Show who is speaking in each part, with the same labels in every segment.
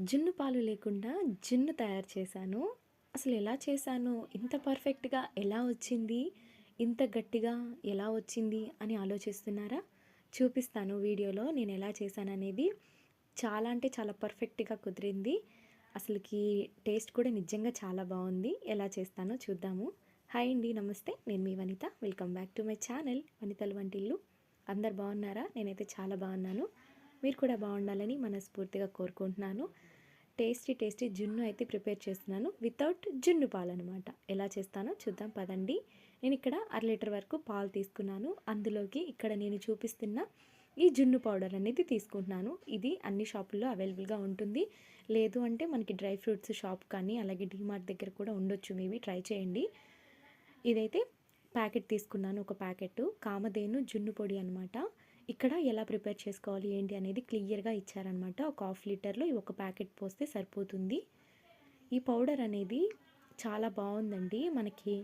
Speaker 1: జున్ను పాలు లేకుండా జున్ను తయారు చేశాను. అసలు ఎలా చేశాను ఇంత పర్ఫెక్ట్గా ఎలా వచ్చింది ఇంత గట్టిగా ఎలా వచ్చింది అని ఆలోచిస్తున్నారా? చూపిస్తాను వీడియోలో నేను ఎలా చేశాను అనేది చాలా అంటే చాలా పర్ఫెక్ట్గా కుదిరింది. అసలుకి టేస్ట్ కూడా నిజంగా చాలా బాగుంది. ఎలా చేస్తానో చూద్దాము. హాయ్ అండి నమస్తే. నేను మీ వనిత. Welcome back to my channel వనితలు వంటిల్లు. అందరు బాగున్నారా? నేనైతే చాలా బాగున్నాను. మీరు కూడా బాగుండాలని మనస్ఫూర్తిగా కోరుకుంటున్నాను. టేస్టీ టేస్టీ జున్ను అయితే ప్రిపేర్ చేస్తున్నాను. వితౌట్ జున్ను పాలు అనమాట ఎలా చేస్తానో చూద్దాం. పదండి. నేను ఇక్కడ అర లీటర్ వరకు పాలు తీసుకున్నాను. అందులోకి ఇక్కడ నేను చూపిస్తున్న ఈ జున్ను పౌడర్ అనేది తీసుకుంటున్నాను. ఇది అన్ని షాపుల్లో అవైలబుల్గా ఉంటుంది. లేదు అంటే మనకి డ్రై ఫ్రూట్స్ షాప్ కానీ అలాగే డీమార్ట్ దగ్గర కూడా ఉండొచ్చు. మేబీ ట్రై చేయండి. ఇదైతే ప్యాకెట్ తీసుకున్నాను. ఒక ప్యాకెట్. కామధేను జున్ను పొడి అనమాట ఇక్కడ ఎలా ప్రిపేర్ చేసుకోవాలి ఏంటి అనేది క్లియర్గా ఇచ్చారనమాట ఒక హాఫ్ లీటర్లో ఈ ఒక ప్యాకెట్ పోస్తే సరిపోతుంది. ఈ పౌడర్ అనేది చాలా బాగుందండి. మనకి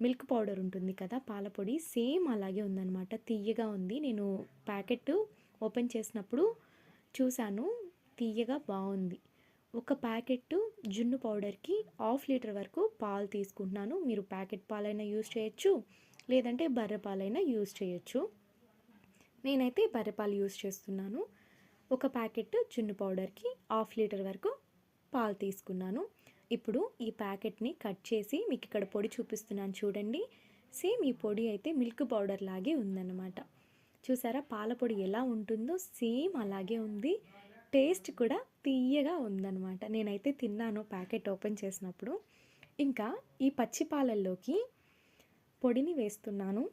Speaker 1: మిల్క్ పౌడర్ ఉంటుంది కదా పాల పొడి సేమ్ అలాగే ఉందన్నమాట. తీయగా ఉంది. నేను ప్యాకెట్ ఓపెన్ చేసినప్పుడు చూశాను తీయగా బాగుంది. ఒక ప్యాకెట్ జున్ను పౌడర్కి హాఫ్ లీటర్ వరకు పాలు తీసుకుంటున్నాను. మీరు ప్యాకెట్ పాలైనా యూజ్ చేయొచ్చు లేదంటే బర్రె పాలైనా యూస్ చేయొచ్చు. నేనైతే బర్రె పాలు యూస్ చేస్తున్నాను. ఒక ప్యాకెట్ జున్ను పౌడర్కి హాఫ్ లీటర్ వరకు పాలు తీసుకున్నాను. ఇప్పుడు ఈ ప్యాకెట్ని కట్ చేసి మీకు ఇక్కడ పొడి చూపిస్తున్నాను చూడండి. సేమ్ ఈ పొడి అయితే మిల్క్ పౌడర్ లాగే ఉందన్నమాట. చూసారా? పాల పొడి ఎలా ఉంటుందో సేమ్ అలాగే ఉంది. టేస్ట్ కూడా తీయగా ఉందన్నమాట. నేనైతే తిన్నాను ప్యాకెట్ ఓపెన్ చేసినప్పుడు. ఇంకా ఈ పచ్చి పాలల్లోకి పొడిని వేస్తున్నాను.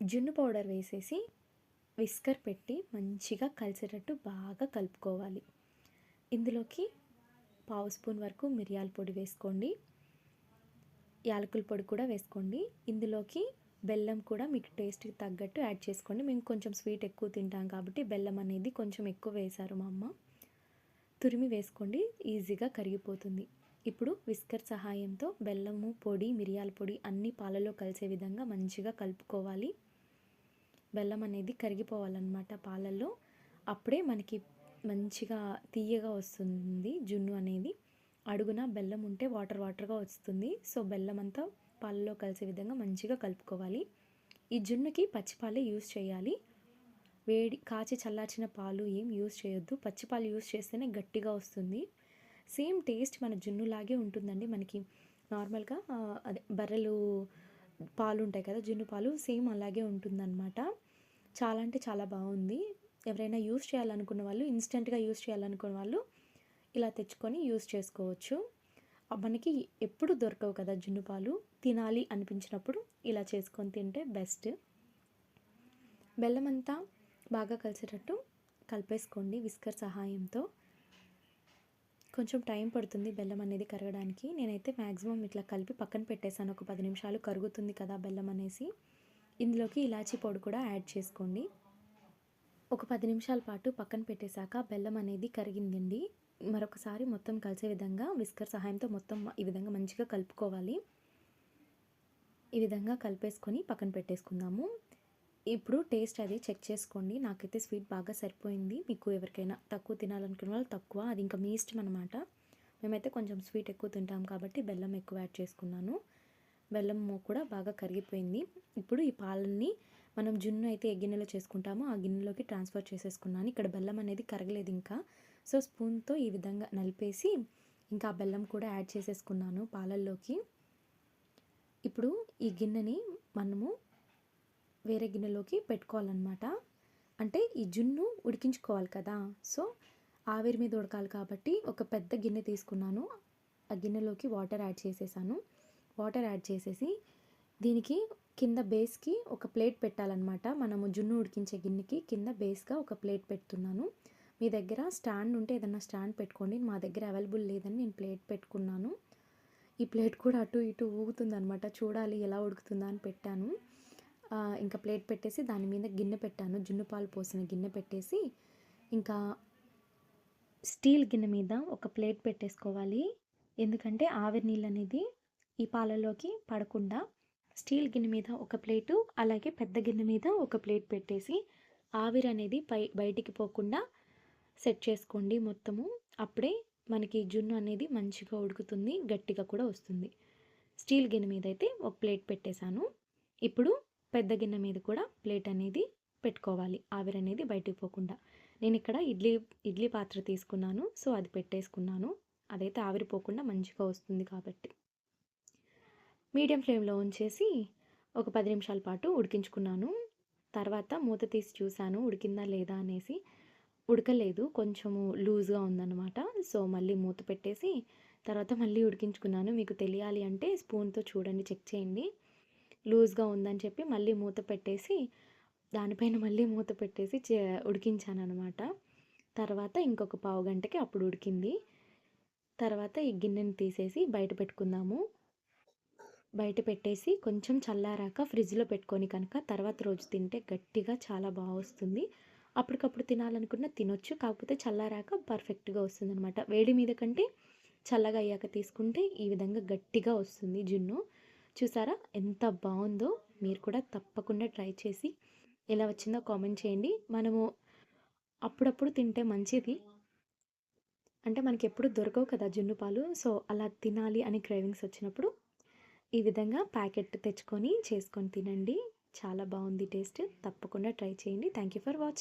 Speaker 1: జున్ను పౌడర్ వేసేసి విస్కర్ పెట్టి మంచిగా కలిసేటట్టు బాగా కలుపుకోవాలి. ఇందులోకి పావు స్పూన్ వరకు మిరియాల పొడి వేసుకోండి. యాలకుల పొడి కూడా వేసుకోండి. ఇందులోకి బెల్లం కూడా మీకు టేస్ట్కి తగ్గట్టు యాడ్ చేసుకోండి. మేము కొంచెం స్వీట్ ఎక్కువ తింటాం కాబట్టి బెల్లం అనేది కొంచెం ఎక్కువ వేశారు మా అమ్మ. తురిమి వేసుకోండి. ఈజీగా కరిగిపోతుంది. ఇప్పుడు విస్కర్ సహాయంతో బెల్లము పొడి మిరియాల పొడి అన్ని పాలలో కలిసే విధంగా మంచిగా కలుపుకోవాలి. బెల్లం అనేది కరిగిపోవాలన్నమాట పాలల్లో. అప్పుడే మనకి మంచిగా తీయగా వస్తుంది జున్ను అనేది. అడుగున బెల్లం ఉంటే వాటర్ వాటర్గా వస్తుంది. సో బెల్లం అంతా పాలలో కలిసే విధంగా మంచిగా కలుపుకోవాలి. ఈ జున్నుకి పచ్చిపాలే యూస్ చేయాలి. వేడి కాచి చల్లార్చిన పాలు ఏం యూస్ చేయొద్దు. పచ్చిపాలు యూస్ చేస్తేనే గట్టిగా వస్తుంది. సేమ్ టేస్ట్ మన జున్నులాగే ఉంటుందండి. మనకి నార్మల్గా అదే బర్రెలు పాలు ఉంటాయి కదా జున్ను పాలు సేమ్ అలాగే ఉంటుందన్నమాట. చాలా అంటే చాలా బాగుంది. ఎవరైనా యూస్ చేయాలనుకున్న వాళ్ళు ఇన్స్టెంట్గా యూస్ చేయాలనుకున్న వాళ్ళు ఇలా తెచ్చుకొని యూస్ చేసుకోవచ్చు. మనకి ఎప్పుడు దొరకవు కదా జున్ను పాలు. తినాలి అనిపించినప్పుడు ఇలా చేసుకొని తింటే బెస్ట్. బెల్లం అంతా బాగా కలిసేటట్టు కలిపేసుకోండి విస్కర్ సహాయంతో. కొంచెం టైం పడుతుంది బెల్లం అనేది కరగడానికి. నేనైతే మ్యాక్సిమం ఇట్లా కలిపి పక్కన పెట్టేశాను. ఒక పది నిమిషాలు కరుగుతుంది కదా బెల్లం అనేసి. ఇందులోకి ఇలాచీ పొడి కూడా యాడ్ చేసుకోండి. ఒక పది నిమిషాల పాటు పక్కన పెట్టేశాక బెల్లం అనేది కరిగిందండి. మరొకసారి మొత్తం కలిసే విధంగా విస్కర్ సహాయంతో మొత్తం ఈ విధంగా మంచిగా కలుపుకోవాలి. ఈ విధంగా కలిపేసుకొని పక్కన పెట్టేసుకుందాము. ఇప్పుడు టేస్ట్ అది చెక్ చేసుకోండి. నాకైతే స్వీట్ బాగా సరిపోయింది. మీకు ఎవరికైనా తక్కువ తినాలనుకున్న వాళ్ళు తక్కువ. అది ఇంకా మీ ఇష్టం అనమాట మేమైతే కొంచెం స్వీట్ ఎక్కువ తింటాం కాబట్టి బెల్లం ఎక్కువ యాడ్ చేసుకున్నాను. బెల్లం కూడా బాగా కరిగిపోయింది. ఇప్పుడు ఈ పాలని మనం జున్ను అయితే ఏ గిన్నెలో చేసుకుంటామో ఆ గిన్నెలోకి ట్రాన్స్ఫర్ చేసేసుకున్నాను. ఇక్కడ బెల్లం అనేది కరగలేదు ఇంకా. సో స్పూన్తో ఈ విధంగా నలిపేసి ఇంకా బెల్లం కూడా యాడ్ చేసేసుకున్నాను పాలల్లోకి. ఇప్పుడు ఈ గిన్నెని మనము వేరే గిన్నెలోకి పెట్టుకోవాలన్నమాట. అంటే ఈ జున్ను ఉడికించుకోవాలి కదా. సో ఆవిరి మీద ఉడకాలి కాబట్టి ఒక పెద్ద గిన్నె తీసుకున్నాను. ఆ గిన్నెలోకి వాటర్ యాడ్ చేసేసాను. వాటర్ యాడ్ చేసేసి దీనికి కింద బేస్కి ఒక ప్లేట్ పెట్టాలన్నమాట. మనము జున్ను ఉడికించే గిన్నెకి కింద బేస్గా ఒక ప్లేట్ పెడుతున్నాను. మీ దగ్గర స్టాండ్ ఉంటే ఏదన్నా స్టాండ్ పెట్టుకోండి. మా దగ్గర అవైలబుల్ లేదని నేను ప్లేట్ పెట్టుకున్నాను. ఈ ప్లేట్ కూడా అటు ఇటు ఊగుతుందనమాట చూడాలి ఎలా ఉడుకుతుందా అని పెట్టాను. ఇంకా ప్లేట్ పెట్టేసి దాని మీద గిన్నె పెట్టాను. జున్ను పాలు పోసిన గిన్నె పెట్టేసి ఇంకా స్టీల్ గిన్నె మీద ఒక ప్లేట్ పెట్టేసుకోవాలి. ఎందుకంటే ఆవిరి నీళ్ళు అనేది ఈ పాలలోకి పడకుండా స్టీల్ గిన్నె మీద ఒక ప్లేటు అలాగే పెద్ద గిన్నె మీద ఒక ప్లేట్ పెట్టేసి ఆవిరి అనేది పై బయటికి పోకుండా సెట్ చేసుకోండి మొత్తము. అప్పుడే మనకి జున్ను అనేది మంచిగా ఉడుకుతుంది గట్టిగా కూడా వస్తుంది. స్టీల్ గిన్నె మీద అయితే ఒక ప్లేట్ పెట్టేశాను. ఇప్పుడు పెద్ద గిన్నె మీద కూడా ప్లేట్ అనేది పెట్టుకోవాలి. ఆవిరి అనేది బయటికి పోకుండా. నేను ఇక్కడ ఇడ్లీ ఇడ్లీ పాత్ర తీసుకున్నాను. సో అది పెట్టేసుకున్నాను. అదైతే ఆవిరిపోకుండా మంచిగా వస్తుంది కాబట్టి. మీడియం ఫ్లేమ్లో ఉంచేసి ఒక పది నిమిషాల పాటు ఉడికించుకున్నాను. తర్వాత మూత తీసి చూశాను. ఉడికిందా లేదా అనేసి ఉడకలేదు. కొంచెము లూజ్గా ఉందన్నమాట. సో మళ్ళీ మూత పెట్టేసి తర్వాత మళ్ళీ ఉడికించుకున్నాను. మీకు తెలియాలి అంటే స్పూన్తో చూడండి చెక్ చేయండి. లూజ్గా ఉందని చెప్పి మళ్ళీ మూత పెట్టేసి దానిపైన మళ్ళీ మూత పెట్టేసి చే ఉడికించాను అనమాట తర్వాత ఇంకొక పావు గంటకి అప్పుడు ఉడికింది. తర్వాత ఈ గిన్నెని తీసేసి బయట పెట్టుకుందాము. బయట పెట్టేసి కొంచెం చల్లారాక ఫ్రిడ్జ్లో పెట్టుకొని కనుక తర్వాత రోజు తింటే గట్టిగా చాలా బాగా వస్తుంది. అప్పటికప్పుడు తినాలనుకున్న తినొచ్చు కాకపోతే చల్లారాక పర్ఫెక్ట్గా వస్తుంది అనమాట వేడి మీద కంటే చల్లగా అయ్యాక తీసుకుంటే ఈ విధంగా గట్టిగా వస్తుంది జున్ను. చూసారా? ఎంత బాగుందో మీరు కూడా తప్పకుండా ట్రై చేసి ఎలా వచ్చిందో కామెంట్ చేయండి. మనము అప్పుడప్పుడు తింటే మంచిది. అంటే మనకి ఎప్పుడు దొరకవు కదా జున్ను పాలు. సో అలా తినాలి అని క్రేవింగ్స్ వచ్చినప్పుడు ఈ విధంగా ప్యాకెట్ తెచ్చుకొని చేసుకొని తినండి. చాలా బాగుంది టేస్ట్. తప్పకుండా ట్రై చేయండి. Thank you for watching.